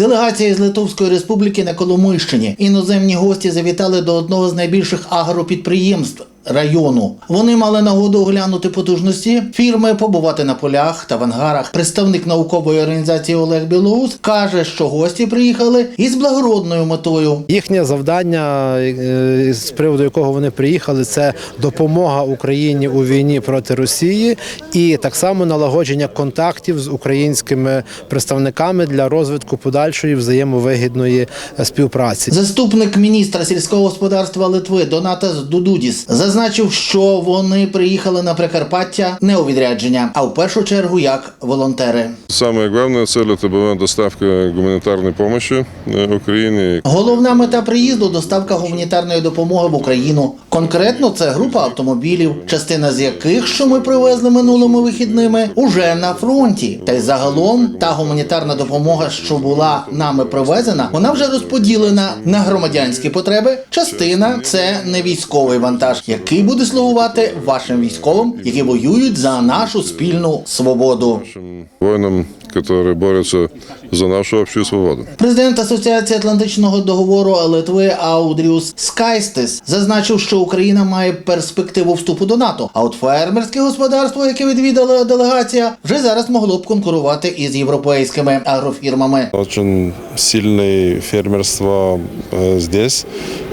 Делегація з Литовської республіки на Коломийщині. Іноземні гості завітали до одного з найбільших агропідприємств. Району вони мали нагоду оглянути потужності фірми, побувати на полях та в ангарах. Представник наукової організації Олег Білоус каже, що гості приїхали із благородною метою. Їхнє завдання, е, з приводу якого вони приїхали, це допомога Україні у війні проти Росії і так само налагодження контактів з українськими представниками для розвитку подальшої взаємовигідної е, співпраці. Заступник міністра сільського господарства Литви Донатас Дудудіс зазначив, що вони приїхали на Прикарпаття не у відрядження, а в першу чергу як волонтери. Самое главное цель это была доставка гуманитарной помощи э, Украине. Головна мета приїзду доставка гуманітарної допомоги в Україну. Конкретно це група автомобілів, частина з яких, що ми привезли минулими вихідними, уже на фронті. Та й загалом та гуманітарна допомога, що була нами привезена, вона вже розподілена на громадянські потреби. Частина це не військовий вантаж, який буде слугувати вашим військовим, які воюють за нашу спільну свободу. Нашим воинам, которые борются за нашу общую свободу. Президент Асоціації Атлантичного договору Литви Аудріус Скайстис зазначив, що Україна має перспективу вступу до НАТО. А от фермерське господарство, яке відвідала делегація, вже зараз могло б конкурувати із європейськими агрофірмами. Очень сильное фермерство э, здесь.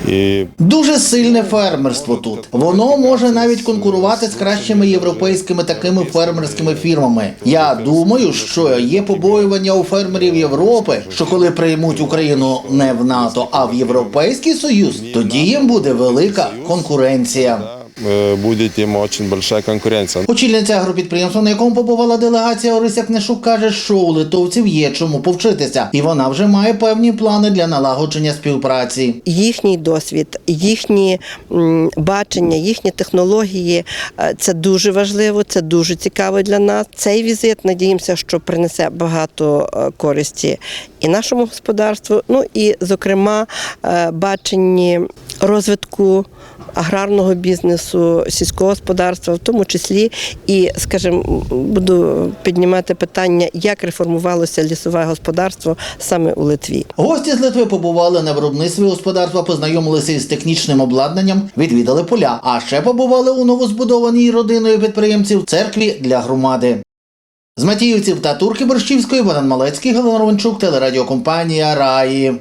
И Дуже сильне фермерство тут. Воно може навіть конкурувати з кращими європейськими такими фермерськими фірмами. Я думаю, що є побоювання у фермерів Європи, що коли приймуть Україну не в НАТО, а в Європейський Союз, тоді їм буде велика конкуренція. Э, будет им очень большая конкуренция. Очільниця агропідприємства, на якому побувала делегація Орися Книшук, каже, що у литовців є чому повчитися, і вона вже має певні плани для налагодження співпраці. їхній досвід, їхні бачення, їхні технології е, це дуже важливо, це дуже цікаво для нас. Цей візит надіємося, що принесе багато е, користі і нашому господарству. Ну і, зокрема, е, баченні розвитку. Аграрного бізнесу, сільського господарства, в тому числі, і, скажімо, буду піднімати питання, як реформувалося лісове господарство саме у Литві. Гості з Литви побували на виробництві господарства, познайомилися із технічним обладнанням, відвідали поля, а ще побували у новозбудованій родиною підприємців церкві для громади. З Матіївців та Турки Борщівської Богдан Малецький, Галина Романчук, телерадіокомпанія Раї.